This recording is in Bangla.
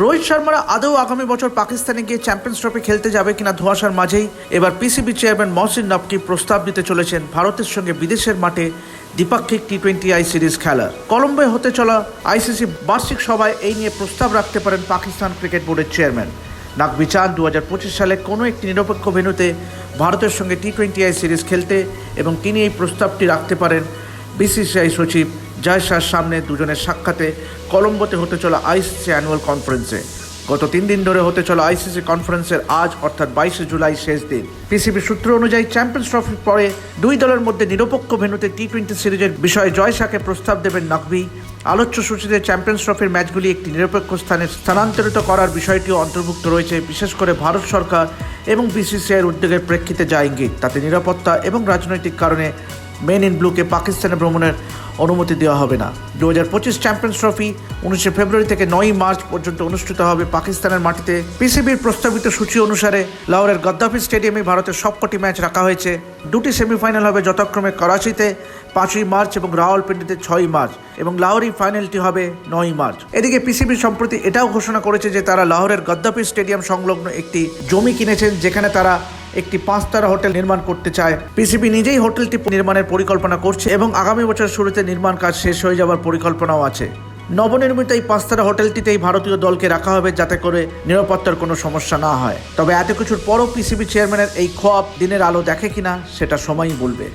রোহিত শর্মারা আদৌ আগামী বছর পাকিস্তানে গিয়ে চ্যাম্পিয়ন্স ট্রফি খেলতে যাবে কিনা ধোঁয়াশার মাঝেই, এবার পিসিবি চেয়ারম্যান মহসিন নবকি প্রস্তাব দিতে চলেছেন ভারতের সঙ্গে বিদেশের মাঠে দ্বিপাক্ষিক টি টোয়েন্টি আই সিরিজ খেলার কলম্বোয় হতে চলা আইসিসি বার্ষিক সভায় এই নিয়ে প্রস্তাব রাখতে পারেন পাকিস্তান ক্রিকেট বোর্ডের চেয়ারম্যান। নাকবি চান দু হাজার পঁচিশ সালে কোনো একটি নিরপেক্ষ ভেন্যুতে ভারতের সঙ্গে টি টোয়েন্টি আই সিরিজ খেলতে এবং তিনি এই প্রস্তাবটি রাখতে পারেন বিসিসিআই সচিব জয় শাহর সামনে দুজনের সাক্ষাতে কলম্বোতে হতে চলা আইসিসি অ্যানুয়াল কনফারেন্সে গত তিন দিন ধরে হতে চলা আইসিসি কনফারেন্সের আজ, অর্থাৎ বাইশে জুলাই শেষ দিন। পিসিবি সূত্র অনুযায়ী চ্যাম্পিয়ন্স ট্রফির পরে দুই দলের মধ্যে নিরপেক্ষ ভেন্যুতে টি টোয়েন্টি সিরিজের বিষয়ে জয় শাহকে প্রস্তাব দেবেন নকভি। আলোচ্য সূচিতে চ্যাম্পিয়ন্স ট্রফির ম্যাচগুলি একটি নিরপেক্ষ স্থানে স্থানান্তরিত করার বিষয়টিও অন্তর্ভুক্ত রয়েছে, বিশেষ করে ভারত সরকার এবং বিসিসিআইয়ের উদ্যোগের প্রেক্ষিতে যা ইঙ্গিত। তাতে নিরাপত্তা এবং রাজনৈতিক কারণে মেন ইন ব্লুকে পাকিস্তানে ভ্রমণের অনুমতি দেওয়া হবে না। দু হাজার পঁচিশ চ্যাম্পিয়ন্স ট্রফি উনিশে ফেব্রুয়ারি থেকে নয়ই মার্চ পর্যন্ত অনুষ্ঠিত হবে পাকিস্তানের মাটিতে। পিসিবির প্রস্তাবিত সূচি অনুসারে লাহোরের গদ্দাফি স্টেডিয়ামে ভারতের সবকটি ম্যাচ রাখা হয়েছে। দুটি সেমিফাইনাল হবে যথাক্রমে করাচিতে, পাঁচই মার্চ এবং রাওয়ালপিন্ডিতে ছয়ই মার্চ এবং লাহোরের ফাইনালটি হবে নয়ই মার্চ। এদিকে পিসিবি সম্প্রতি এটাও ঘোষণা করেছে যে তারা লাহোরের গদ্দাফি স্টেডিয়াম সংলগ্ন একটি জমি কিনেছেন, যেখানে তারা একটি পাঁচতারা হোটেল নির্মাণ করতে চায়। পিসিবি নিজেই হোটেলটি নির্মাণের পরিকল্পনা করছে এবং আগামী বছর শুরুতে নির্মাণ কাজ শেষ হয়ে যাওয়ার পরিকল্পনাও আছে। নবনির্মিত এই পাঁচতারা হোটেলটিতেই ভারতীয় দলকে রাখা হবে যাতে করে নিরাপত্তার কোনো সমস্যা না হয়। তবে এত কিছুর পরও পিসিবি চেয়ারম্যানের এই খোয়াব দিনের আলো দেখে কিনা, সেটা সময়ই বলবে।